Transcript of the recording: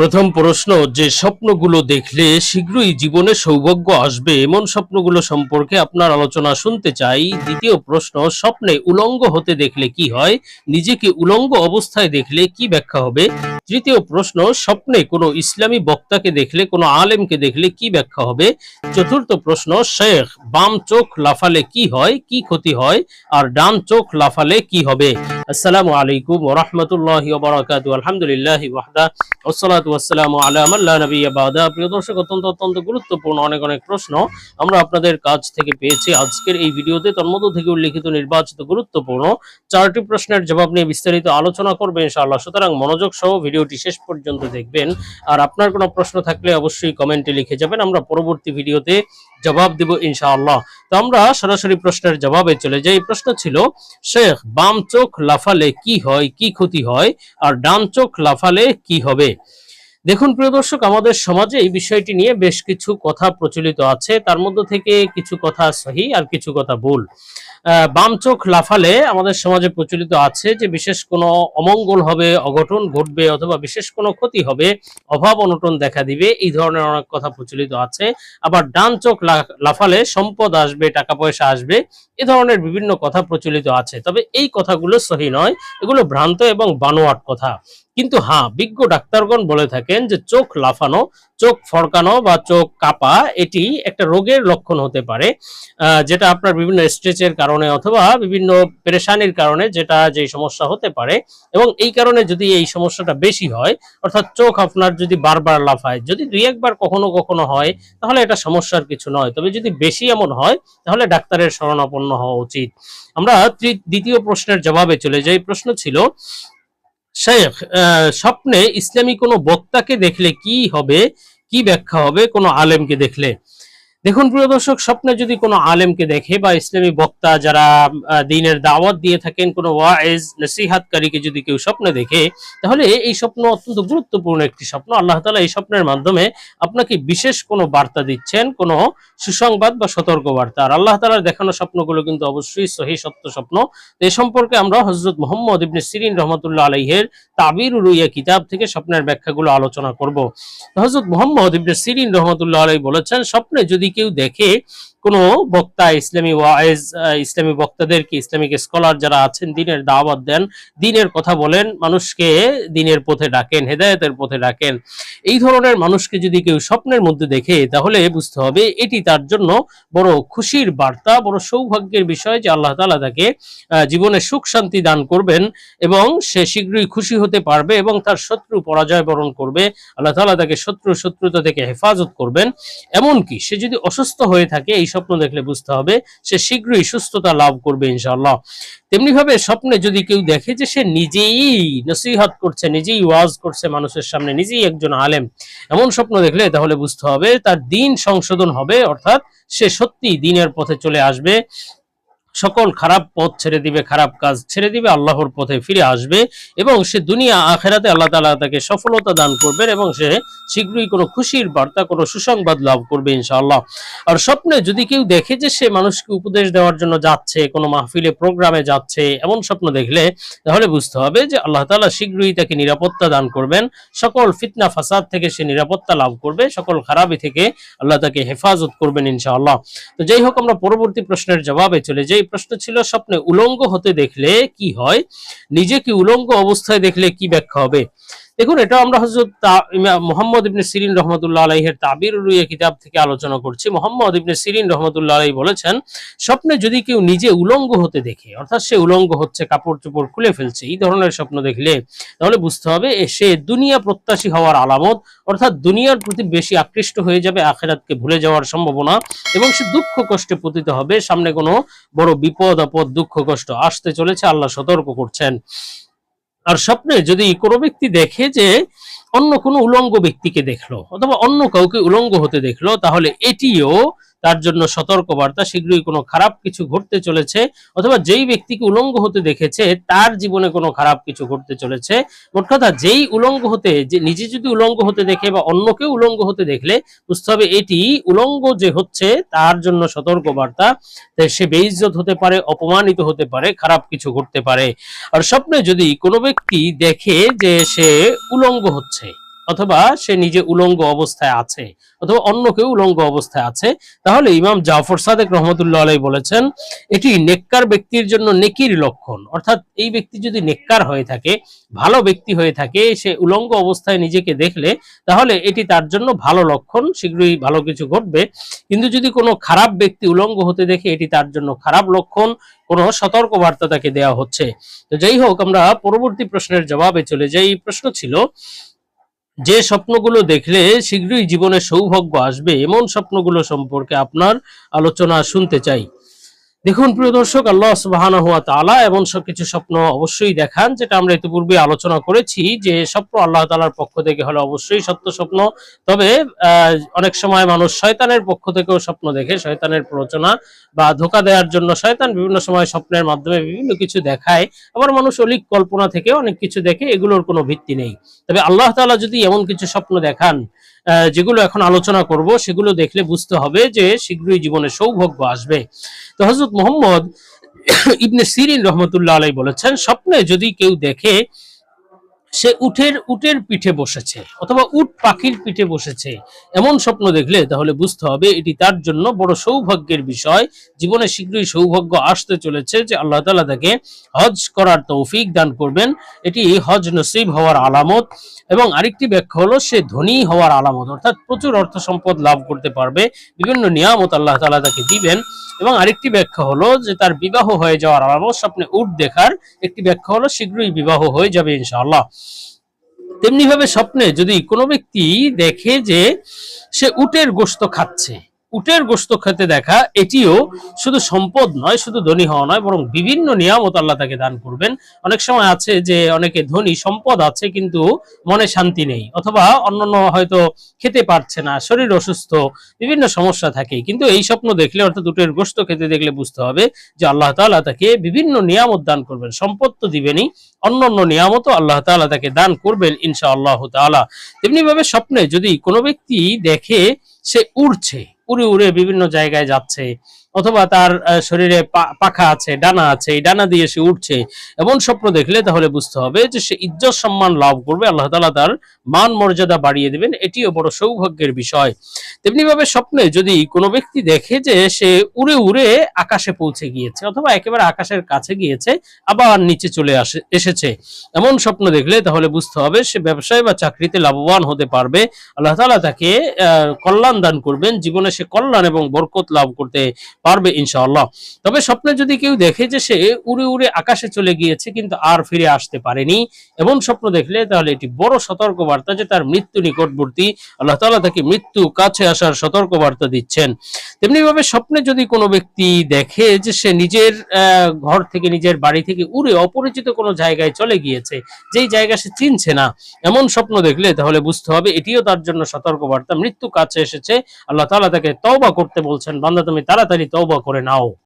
প্রথম প্রশ্ন, যে স্বপ্নগুলো দেখলে শীঘ্রই জীবনে সৌভাগ্য আসবে, এমন স্বপ্নগুলো সম্পর্কে আপনার আলোচনা শুনতে চাই। দ্বিতীয় প্রশ্ন, স্বপ্নে উলঙ্গ হতে দেখলে কি হয়? নিজেকে উলঙ্গ অবস্থায় দেখলে কি ব্যাখ্যা হবে? তৃতীয় প্রশ্ন, স্বপ্নে কোনো ইসলামী বক্তাকে দেখলে, কোনো আলেমকে দেখলে কি ব্যাখ্যা হবে? চতুর্থ প্রশ্ন, শেখ, বাম চোখ লাফালে কি হয়, কি ক্ষতি হয়? আর ডান চোখ লাফালে কি হবে? আসসালামু আলাইকুম ওরহমতুল্লাহি ওবরাকাতু আলহামদুলিল্লাহ ওয়াহদা। ওসসালাতু ওয়াসসালামু আলা মান লা নাবিয়্যা বাদা। প্রিয় দর্শক, অত্যন্ত অত্যন্ত গুরুত্বপূর্ণ অনেক অনেক প্রশ্ন আমরা আপনাদের কাছ থেকে পেয়েছি। আজকের এই ভিডিওতে তন্মধ্য থেকে উল্লেখিত নির্বাচিত গুরুত্বপূর্ণ চারটি প্রশ্নের জবাব নিয়ে বিস্তারিত আলোচনা করবে ইনশাআল্লাহ। সুতরাং মনোযোগ সহ ভিডিওটি শেষ পর্যন্ত দেখবেন। আর আপনার কোনো প্রশ্ন থাকলে অবশ্যই কমেন্টে লিখে যাবেন। আমরা পরবর্তী ভিডিওতে জবাব দেব ইনশাআল্লাহ। তো আমরা সরাসরি প্রশ্নের জবাবে চলে যাই। প্রশ্ন ছিল, শেখ, বাম চোখ লাফালে কি হয় কি ক্ষতি হয় আর ডান চোখ লাফালে কি হবে? দেখুন, প্রিয় দর্শক, আমাদের সমাজে এই বিষয়টি নিয়ে বেশ কিছু কথা প্রচলিত আছে। তার মধ্যে থেকে কিছু কথা সহি আর কিছু কথা ভুল। বাম চোখ লাফালে আমাদের সমাজে প্রচলিত আছে যে বিশেষ কোনো অমঙ্গল হবে, অঘটন ঘটবে অথবা বিশেষ কোনো ক্ষতি হবে, অভাব অনটন দেখা দিবে, এই ধরনের অনেক কথা প্রচলিত আছে। আবার ডান চোখ লাফালে সম্পদ আসবে, টাকা পয়সা আসবে, এ ধরনের বিভিন্ন কথা প্রচলিত আছে। তবে এই কথাগুলো সহি নয়। এগুলো ভ্রান্ত এবং বানোয়াট কথা। কিন্তু হ্যাঁ বিজ্ঞ ডাক্তারগণ বলে থাকেন যে চোখ লাফানো, চোখ ফরকানো বা চোখ কাপা, এটি একটা রোগের লক্ষণ হতে পারে যেটা আপনার বিভিন্ন স্ট্রেচের কারণে অথবা বিভিন্ন পেরেশানির কারণে যেটা যে সমস্যা হতে পারে এবং এই কারণে যদি এই সমস্যাটা বেশি হয়, অর্থাৎ চোখ আপনার যদি বারবার লাফায়, যদি দুই একবার কখনো কখনো হয়, তাহলে এটা সমস্যার কিছু নয়। তবে যদি বেশি এমন হয়, তাহলে ডাক্তারের শরণাপন্ন হওয়া উচিত। আমরা দ্বিতীয় প্রশ্নের জবাবে চলে যাই। প্রশ্ন ছিল শেখ স্বপ্নে ইসলামী কোনো বক্তাকে দেখলে কি হবে? কি ব্যাখ্যা হবে? কোনো আলেমকে দেখলে? দেখুন, প্রিয় দর্শক, স্বপ্নে যদি কোনো আলেমকে দেখে বা ইসলামী বক্তা যারা দিনের দাওয়াত দিয়ে থাকেন, কোনো ওয়াইজ, নসিহাতকারীকে যদি কেউ স্বপ্নে দেখে, তাহলে এই স্বপ্ন অত্যন্ত গুরুত্বপূর্ণ একটি স্বপ্ন। আল্লাহ তালা এই স্বপ্নের মাধ্যমে আপনাকে বিশেষ কোনো বার্তা দিচ্ছেন, কোনো সুসংবাদ বা সতর্ক বার্তা আর আল্লাহ তাআলার দেখানো স্বপ্নগুলো কিন্তু অবশ্যই সহি, সত্য স্বপ্ন। এ সম্পর্কে আমরা হজরত মোহাম্মদ ইবনে সিরিন রহমতুল্লাহ আলাইহের তাবির উরুইয়া কিতাব থেকে স্বপ্নের ব্যাখ্যাগুলো আলোচনা করব। হজরত মোহাম্মদ ইবনে সিরিন রহমতুল্লাহ আলাই বলেছেন, স্বপ্নে যদি কেউ দেখে কোনো বক্তা ইসলামী ওয়াইজ ইসলামী বক্তাদেরকে, ইসলামিক স্কলার যারা আছেন, দিনের দাওয়াত দেন, দিনের কথা বলেন, মানুষকে দিনের পথে ডাকেন, হেদায়েতের পথে ডাকেন। এই ধরনের মানুষকে যদি কেউ স্বপ্নের মধ্যে দেখে, তাহলে বুঝতে হবে এটি তার জন্য বড় খুশির বার্তা, বড় সৌভাগ্যের বিষয় যে আল্লাহ তালা তাকে জীবনে সুখ শান্তি দান করবেন এবং সে শীঘ্রই খুশি হতে পারবে এবং তার শত্রু পরাজয় বরণ করবে। আল্লাহ তাআলা তাকে শত্রু শত্রুতা থেকে হেফাজত করবেন। এমনকি সে যদি অসুস্থ হয়ে থাকে, এই স্বপ্ন দেখলে বুঝতে হবে, সে শীঘ্রই সুস্থতা লাভ করবে ইনশাআল্লাহ। তেমনি ভাবে স্বপ্নে যদি কেউ দেখে যে সে নিজেই নসিহত করছে, নিজেই ওয়াজ করছে মানুষের সামনে, নিজেই একজন আলেম, এমন স্বপ্ন দেখলে তাহলে বুঝতে হবে তার দিন সংশোধন হবে, অর্থাৎ সে সত্যি দিনের পথে চলে আসবে। সকল খারাপ পথ ছেড়ে দিবে, খারাপ কাজ ছেড়ে দিবে, আল্লাহর পথে ফিরে আসবে এবং সে দুনিয়া, আখেরাতে আল্লাহ তাআলা তাকে সফলতা দান করবেন এবং সে শীঘ্রই কোনো খুশির বার্তা, কোনো সুসংবাদ লাভ করবে ইনশাআল্লাহ। আর স্বপ্নে যদি কেউ দেখে যে সে মানুষকে উপদেশ দেওয়ার জন্য যাচ্ছে, কোনো মাহফিলে, প্রোগ্রামে যাচ্ছে, এমন স্বপ্ন দেখলে, তাহলে বুঝতে হবে যে আল্লাহ তাআলা শীঘ্রই তাকে নিরাপত্তা দান করবেন। সকল ফিতনা, ফাসাদ থেকে সে নিরাপত্তা লাভ করবে, সকল খারাপি থেকে আল্লাহ তাকে হেফাজত করবেন ইনশাআল্লাহ। তো যাই হোক, আমরা পরবর্তী প্রশ্নের জবাবে চলে যাই। প্রশ্ন ছিল, স্বপ্নে উলঙ্গ হতে দেখলে কি হয়? নিজেকে উলঙ্গ অবস্থায় দেখলে কি ব্যাখ্যা হবে? দেখুন এটা আমরা হযরত তা- মোহাম্মদ ইবনে সিরিন রহমতুল্লাহ আলাইহের তাবির রুইয়া কিতাব থেকে আলোচনা করছি। মোহাম্মদ ইবনে সিরিন রহমতুল্লাহ আলাই বলেছেন, স্বপ্নে যদি কেউ নিজে উলঙ্গ হতে দেখে, অর্থাৎ সে উলঙ্গ হচ্ছে, কাপড় চোপড় খুলে ফেলছে, এই ধরনের স্বপ্ন দেখলে, তাহলে বুঝতে হবে সে দুনিয়া প্রত্যাশী হওয়ার আলামত, অর্থাৎ দুনিয়ার প্রতি বেশি আকৃষ্ট হয়ে যাবে, আখেরাতকে ভুলে যাওয়ার সম্ভাবনা, এবং সে দুঃখ কষ্টে পতিত হবে, সামনে কোনো বড় বিপদ, আপদ, দুঃখ, কষ্ট আসতে চলেছে, আল্লাহ সতর্ক করছেন। আর স্বপ্নে যদি কোনো ব্যক্তি দেখে যে অন্য কোনো উলঙ্গ ব্যক্তিকে দেখল, অথবা অন্য কাউকে উলঙ্গ হতে দেখল, তাহলে এটিও তার জন্য সতর্কবার্তা, শীঘ্রই কোনো খারাপ কিছু ঘটতে চলেছে অথবা যেই ব্যক্তিকে উলঙ্গ হতে দেখেছে, তার জীবনে কোনো খারাপ কিছু ঘটতে চলেছে। মোট কথা, যেই উলঙ্গ হতে, যে নিজে যদি উলঙ্গ হতে দেখে বা অন্যকে উলঙ্গ হতে দেখলে, বুঝতে হবে এটি উলঙ্গ যে হচ্ছে, তার জন্য সতর্কবার্তা। সে বেইজ্জত হতে পারে, অপমানিত হতে পারে, খারাপ কিছু ঘটতে পারে। আর স্বপ্নে যদি কোনো ব্যক্তি দেখে যে সে উলঙ্গ হচ্ছে অথবা সে নিজে উলঙ্গ অবস্থায় আছে, অথবা অন্য কেউ উলঙ্গ অবস্থায় আছে, তাহলে ইমাম জাফর সাদেক রহমতুল্লাহ আলাই বলেছেন, এটি নেককার ব্যক্তির জন্য নেকির লক্ষণ। অর্থাৎ এই ব্যক্তি যদি নেককার হয়ে থাকে, ভালো ব্যক্তি হয়ে থাকে, সে উলঙ্গ অবস্থায় নিজেকে দেখলে, তাহলে এটি তার জন্য ভালো লক্ষণ, শীঘ্রই ভালো কিছু ঘটবে। কিন্তু যদি কোনো খারাপ ব্যক্তি উলঙ্গ হতে দেখে, এটি তার জন্য খারাপ লক্ষণ, কোনো সতর্ক বার্তা তাকে দেওয়া হচ্ছে। তো যাই হোক, আমরা পরবর্তী প্রশ্নের জবাবে চলে যাই। প্রশ্ন ছিল যে স্বপ্নগুলো দেখলে শীঘ্রই জীবনে সৌভাগ্য আসবে এমন স্বপ্নগুলো সম্পর্কে আপনার আলোচনা শুনতে চাই। দেখুন, প্রিয় দর্শক, আল্লাহ সুবাহানা হুয়া তাআলা এমন সব কিছু স্বপ্ন অবশ্যই দেখান, যেটা আমরা ইতিপূর্বে আলোচনা করেছি যে স্বপ্ন আল্লাহ তাআলার পক্ষ থেকে হলে অবশ্যই সত্য স্বপ্ন। তবে অনেক সময় মানুষ শয়তানের পক্ষ থেকেও স্বপ্ন দেখে, শয়তানের প্ররোচনা বা ধোকা দেওয়ার জন্য শয়তান বিভিন্ন সময় স্বপ্নের মাধ্যমে বিভিন্ন কিছু দেখায়। আবার মানুষ অলিক কল্পনা থেকে অনেক কিছু দেখে, এগুলোর কোনো ভিত্তি নেই। তবে আল্লাহ তাআলা যদি এমন কিছু স্বপ্ন দেখান যেগুলো এখন আলোচনা করব, সেগুলো দেখলে বুঝতে হবে যে শীঘ্রই জীবনে সৌভাগ্য আসবে। তো হজরত মোহাম্মদ ইবনে সিরিন রহমতুল্লাহ আলাই বলেছেন স্বপ্নে যদি কেউ দেখে সে উটের উটের পিঠে বসেছে অথবা উট পাখির পিঠে বসেছে। এমন স্বপ্ন দেখলে তাহলে বুঝতে হবে এটি তার জন্য বড় সৌভাগ্যের বিষয়। জীবনে শীঘ্রই সৌভাগ্য আসতে চলেছে যে আল্লাহ তাআলা তাকে হজ করার তৌফিক দান করবেন। এটি হজ নসিব হওয়ার আলামত এবং আরেকটি ব্যাখ্যা হলো সে ধনী হওয়ার আলামত, অর্থাৎ প্রচুর অর্থ সম্পদ লাভ করতে পারবে, বিভিন্ন নিয়ামত আল্লাহ তালা তাকে দিবেন। এবং আরেকটি ব্যাখ্যা হলো যে তার বিবাহ হয়ে যাওয়ার আলামত স্বপ্নে উট দেখার একটি ব্যাখ্যা হলো শীঘ্রই বিবাহ হয়ে যাবে ইনশাআল্লাহ। তেমনি ভাবে স্বপ্নে যদি কোনো ব্যক্তি দেখে যে সে উটের গোস্ত খাচ্ছে উটের গোস্ত খেতে দেখা, এটিও শুধু সম্পদ নয়, শুধু ধনী হওয়া নয়, বরং বিভিন্ন নিয়ামত আল্লাহ তাকে দান করবেন। অনেক সময় আছে যে অনেকে ধনী, সম্পদ আছে কিন্তু মনে শান্তি নেই, অথবা অন্যান্য হয়তো খেতে পারছে না, শরীর অসুস্থ, বিভিন্ন সমস্যা থাকে। কিন্তু এই স্বপ্ন দেখলে, অর্থাৎ উটের গোস্ত খেতে দেখলে বুঝতে হবে যে আল্লাহ তাআলা তাকে বিভিন্ন নিয়ামত দান করবেন, সম্পদ তো দিবেনই, অন্যান্য নিয়ামতও আল্লাহ তাআলা তাকে দান করবেন ইনশা আল্লাহ তাআলা। তেমনিভাবে স্বপ্নে যদি কোনো ব্যক্তি দেখে, সে উড়ছে। উড়ে উড়ে বিভিন্ন জায়গায় যাচ্ছে। অথবা তার শরীরে পাখা আছে ডানা আছে এই ডানা দিয়ে সে উঠছে এমন স্বপ্ন দেখলে তাহলে বুঝতে হবে যে সে ইজ্জত সম্মান লাভ করবে আল্লাহ তাআলা তার মান মর্যাদা বাড়িয়ে দেবেন এটিও বড় সৌভাগ্যের বিষয়। তেমনি ভাবে স্বপ্নে যদি কোনো ব্যক্তি দেখে যে সে উড়ে উড়ে আকাশে পৌঁছে গিয়েছে অথবা একেবারে আকাশের কাছে গিয়েছে আবার নিচে চলে আসে এসেছে এমন স্বপ্ন দেখলে তাহলে বুঝতে হবে সে ব্যবসায় বা চাকরিতে লাভবান হতে পারবে। আল্লাহ তালা তাকে আহ, কল্যাণ দান করবেন জীবনে সে কল্যাণ এবং বরকত লাভ করতে পারবে ইনশাআল্লাহ। তবে স্বপ্নে যদি কেউ দেখে যে সে উড়ে উড়ে আকাশে চলে গিয়েছে কিন্তু আর ফিরে আসতে পারেনি এমন স্বপ্ন দেখলে তাহলে এটি বড় সতর্ক বার্তা যে তার মৃত্যু নিকটবর্তী, আল্লাহ তাআলা তাকে মৃত্যু কাছে আসার সতর্ক বার্তা দিচ্ছেন। তেমনি ভাবে স্বপ্নে যদি কোনো ব্যক্তি দেখে যে সে নিজের ঘর থেকে নিজের বাড়ি থেকে উড়ে অপরিচিত কোনো জায়গায় চলে গিয়েছে, যেই জায়গা সে চিনছে না, এমন স্বপ্ন দেখলে তাহলে বুঝতে হবে এটিও তার জন্য সতর্ক বার্তা মৃত্যু কাছে এসেছে, আল্লাহ তাআলা তাকে তওবা করতে বলছেন, বান্দা তুমি তাড়াতাড়ি তওবা করে নাও।